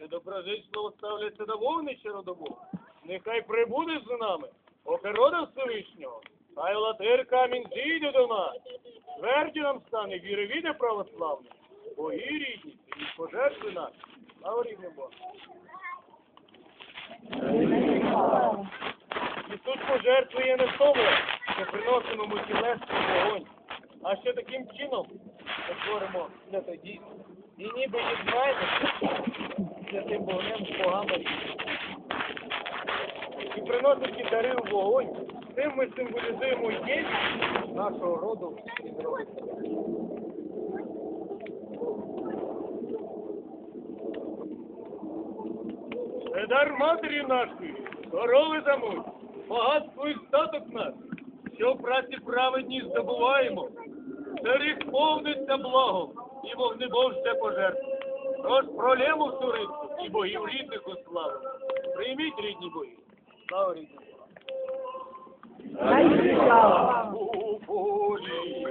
Чи доброзичливо ставляться до вогнища родового? Нехай прибуде з нами, охорода Всевишнього. Хай латир камінь зійде до нас. Тверді нам стане віри віде православне. Боги рідні, і пожертви наші. Слава рідним Богу. І тут пожертви не в тому, що приносимо тілесний вогонь, а що таким чином ми творимо свято дійсно. І ніби єднаємося святим вогнем з богами. І приносячи дари в вогонь, тим ми символізуємо єдність нашого роду і народу. Дар матері нашої, корови замуть, багатство і статок наш, що праці праведній здобуваємо. Це рік повниться благом і вогнебожця пожертв. Тож пролємо всю рибку і богів рідних у славу. Прийміть рідні бої. Слава рідні. У полі.